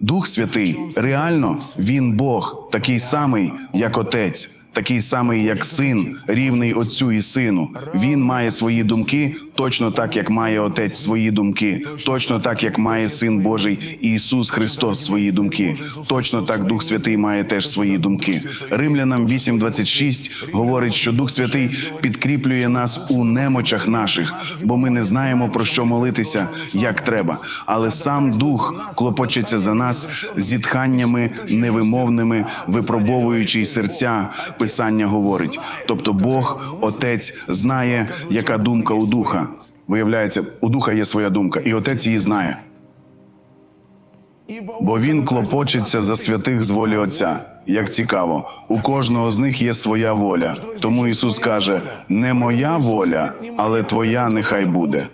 Дух Святий реально він Бог, такий самий, як Отець. Такий самий, як син, рівний отцю і сину. Він має свої думки, точно так, як має отець свої думки, точно так, як має син Божий Ісус Христос свої думки. Точно так Дух Святий має теж свої думки. Римлянам 8.26 говорить, що Дух Святий підкріплює нас у немочах наших, бо ми не знаємо про що молитися, як треба. Але сам Дух клопочеться за нас зітханнями невимовними, випробовуючи серця. Писання говорить. Тобто Бог, Отець, знає, яка думка у духа. Виявляється, у духа є своя думка, і отець її знає. Бо він клопочеться за святих з волі Отця. Як цікаво, у кожного з них є своя воля. Тому Ісус каже: не моя воля, але твоя нехай буде.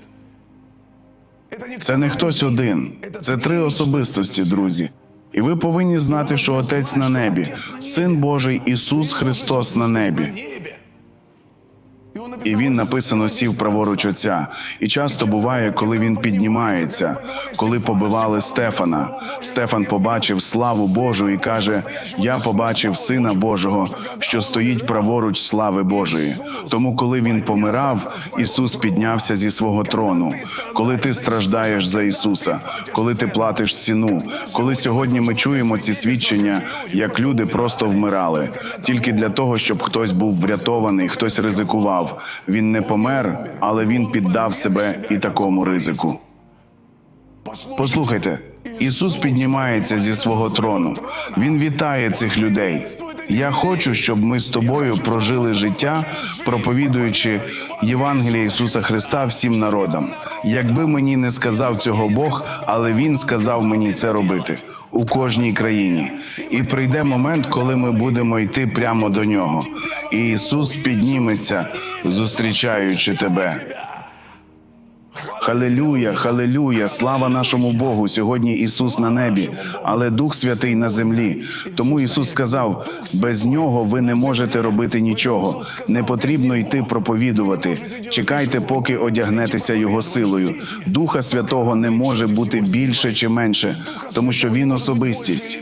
Це не хтось один, це три особистості, друзі. І ви повинні знати, що Отець на небі, Син Божий Ісус Христос на небі. І він написано сів праворуч отця. І часто буває, коли він піднімається, коли побивали Стефана. Стефан побачив славу Божу і каже: Я побачив Сина Божого, що стоїть праворуч слави Божої. Тому, коли він помирав, Ісус піднявся зі свого трону. Коли ти страждаєш за Ісуса, коли ти платиш ціну, коли сьогодні ми чуємо ці свідчення, як люди просто вмирали, тільки для того, щоб хтось був врятований, хтось ризикував. Він не помер, але він піддав себе і такому ризику. Послухайте, Ісус піднімається зі свого трону. Він вітає цих людей. Я хочу, щоб ми з тобою прожили життя, проповідуючи Євангеліє Ісуса Христа всім народам. Якби мені не сказав цього Бог, але Він сказав мені це робити у кожній країні. І прийде момент, коли ми будемо йти прямо до нього. І Ісус підніметься, зустрічаючи тебе. Халилюя, халилюя, слава нашому Богу. Сьогодні Ісус на небі, але Дух Святий на землі. Тому Ісус сказав: без нього ви не можете робити нічого. Не потрібно йти проповідувати. Чекайте, поки одягнетеся Його силою. Духа Святого не може бути більше чи менше, тому що Він особистість.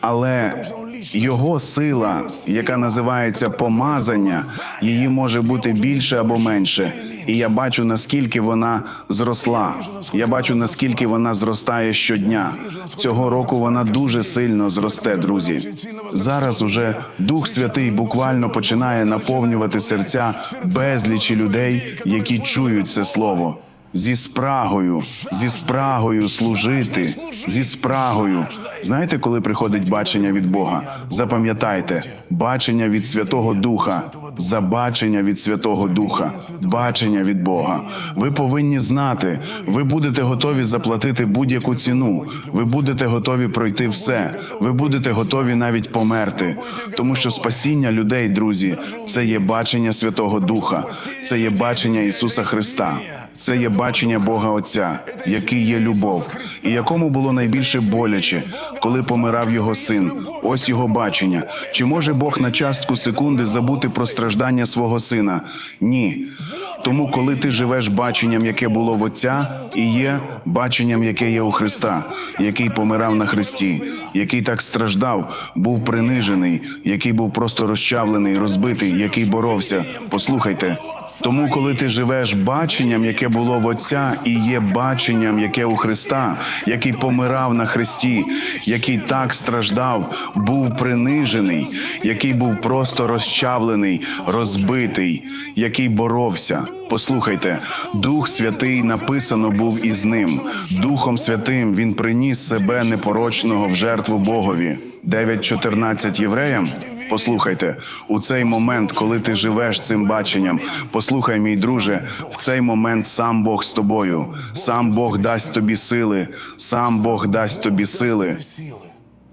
Але його сила, яка називається помазання, її може бути більше або менше. І я бачу, наскільки вона зросла. Я бачу, наскільки вона зростає щодня. Цього року вона дуже сильно зросте, друзі. Зараз уже Дух Святий буквально починає наповнювати серця безлічі людей, які чують це слово. Зі спрагою, зі спрагою служити, зі спрагою. Знаєте, коли приходить бачення від Бога? Запам'ятайте, бачення від Святого Духа, забачення від Святого Духа, бачення від Бога. Ви повинні знати, ви будете готові заплатити будь-яку ціну. Ви будете готові пройти все. Ви будете готові навіть померти, тому що спасіння людей, друзі, це є бачення Святого Духа, це є бачення Ісуса Христа. Це є бачення Бога Отця, який є любов, і якому було найбільше боляче, коли помирав його син. Ось його бачення. Чи може Бог на частку секунди забути про страждання свого сина? Ні. Тому, коли ти живеш баченням, яке було в Отця, і є баченням, яке є у Христа, який помирав на Христі, який так страждав, був принижений, який був просто розчавлений, розбитий, який боровся. Послухайте. Тому, коли ти живеш баченням, яке було в Отця, і є баченням, яке у Христа, який помирав на Христі, який так страждав, був принижений, який був просто розчавлений, розбитий, який боровся. Послухайте, Дух Святий написано був із ним. Духом Святим він приніс себе непорочного в жертву Богові. 9.14 євреям. Послухайте, у цей момент, коли ти живеш цим баченням, послухай, мій друже, в цей момент сам Бог з тобою, сам Бог дасть тобі сили, сам Бог дасть тобі сили.